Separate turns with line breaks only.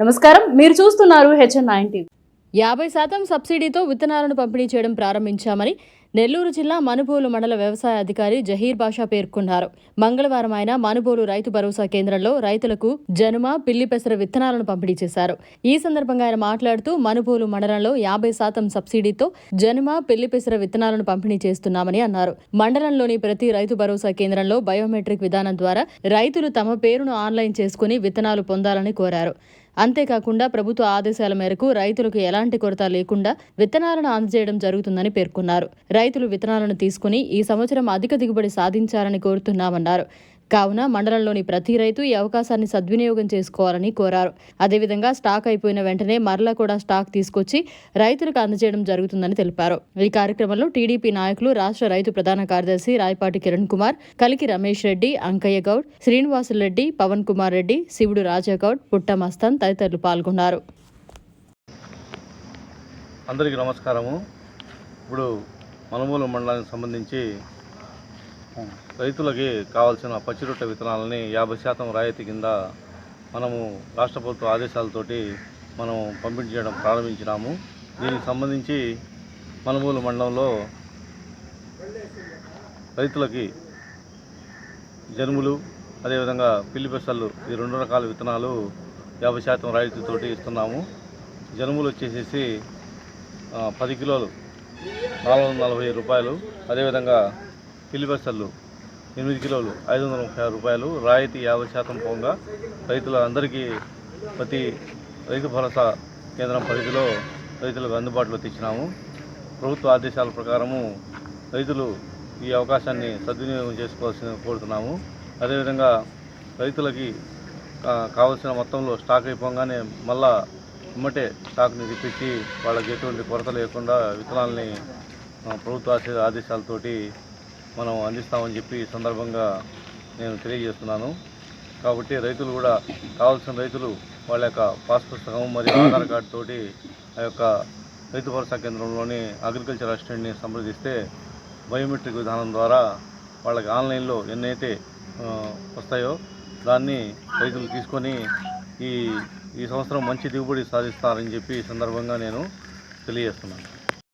నమస్కారం. మీరు చూస్తున్నారు హెచ్ఎన్ నైన్
యాభై శాతం సబ్సిడీతో విత్తనాలను పంపిణీ చేయడం ప్రారంభించామని నెల్లూరు జిల్లా మనుబోలు మండల వ్యవసాయ అధికారి జహీర్ బాషా పేర్కొన్నారు. మంగళవారం ఆయన మనుబోలు రైతు భరోసా కేంద్రంలో రైతులకు జనుమ పిల్లి పెసర విత్తనాలను పంపిణీ చేశారు. ఈ సందర్భంగా ఆయన మాట్లాడుతూ మనుబోలు మండలంలో యాభై శాతం సబ్సిడీతో జనుమ పిల్లి పెసర విత్తనాలను పంపిణీ చేస్తున్నామని అన్నారు. మండలంలోని ప్రతి రైతు భరోసా కేంద్రంలో బయోమెట్రిక్ విధానం ద్వారా రైతులు తమ పేరును ఆన్లైన్ చేసుకుని విత్తనాలు పొందాలని కోరారు. అంతేకాకుండా ప్రభుత్వ ఆదేశాల మేరకు రైతులకు ఎలాంటి కొరత లేకుండా విత్తనాలను అందజేయడం జరుగుతుందని పేర్కొన్నారు. రైతులు విత్తనాలను తీసుకుని ఈ సంవత్సరం అధిక దిగుబడి సాధించాలని కోరుతున్నామన్నారు. కావున మండలంలోని ప్రతి రైతు ఈ అవకాశాన్ని సద్వినియోగం చేసుకోవాలని కోరారు. అదేవిధంగా స్టాక్ అయిపోయిన వెంటనే మరలా కూడా స్టాక్ తీసుకొచ్చి రైతులకు అందజేయడం జరుగుతుందని తెలిపారు. ఈ కార్యక్రమంలో టీడీపీ నాయకులు రాష్ట్ర రైతు ప్రధాన కార్యదర్శి రాయపాటి కిరణ్ కుమార్ కలికి రమేష్ రెడ్డి అంకయ్య గౌడ్ శ్రీనివాసులు రెడ్డి పవన్ కుమార్ రెడ్డి శివుడు రాజాగౌడ్ పుట్ట మస్తాన్ తదితరులు పాల్గొన్నారు.
అందరికీ నమస్కారము. ఇప్పుడు మనుమూల మండలానికి సంబంధించి రైతులకి కావాల్సిన పచ్చిరొట్ట విత్తనాలని యాభై శాతం రాయితీ కింద మనము రాష్ట్ర ప్రభుత్వ ఆదేశాలతోటి మనం పంపిణీ చేయడం ప్రారంభించినాము. దీనికి సంబంధించి మనుమూలు మండలంలో రైతులకి జనుములు అదేవిధంగా పిల్లిపెసళ్ళు ఈ రెండు రకాల విత్తనాలు యాభై శాతం రాయితీతోటి ఇస్తున్నాము. జనుములు వచ్చేసేసి పది కిలోలు నాలుగు వందల నలభై రూపాయలు. అదేవిధంగా పిల్లి ఎనిమిది కిలోలు ఐదు వందల ముప్పై ఆరు రూపాయలు రాయితీ యాభై శాతం పోగా రైతుల అందరికీ ప్రతి రైతు భరోసా కేంద్రం పరిధిలో రైతులకు అందుబాటులో తెచ్చినాము. ప్రభుత్వ ఆదేశాల ప్రకారము రైతులు ఈ అవకాశాన్ని సద్వినియోగం చేసుకోవాల్సింది కోరుతున్నాము. అదేవిధంగా రైతులకి కావలసిన మొత్తంలో స్టాక్ అయిపోగానే మళ్ళా ఇమ్మటే స్టాక్ని తెప్పించి వాళ్ళకి ఎటువంటి కొరత లేకుండా విత్తనాలని ప్రభుత్వ ఆశ- ఆదేశాలతోటి మనం అందిస్తామని చెప్పి ఈ సందర్భంగా నేను తెలియజేస్తున్నాను. కాబట్టి రైతులు కూడా కావాల్సిన రైతులు వాళ్ళ యొక్క పాస్ పుస్తకం మరియు ఆధార్ కార్డు తోటి ఆ యొక్క రైతు భరోసా కేంద్రంలోని అగ్రికల్చర్ అసిస్టెంట్ని సంప్రదిస్తే బయోమెట్రిక్ విధానం ద్వారా వాళ్ళకి ఆన్లైన్లో ఎన్నైతే వస్తాయో దాన్ని రైతులు తీసుకొని ఈ ఈ సంవత్సరం మంచి దిగుబడి సాధిస్తారని చెప్పి ఈ సందర్భంగా నేను తెలియజేస్తున్నాను.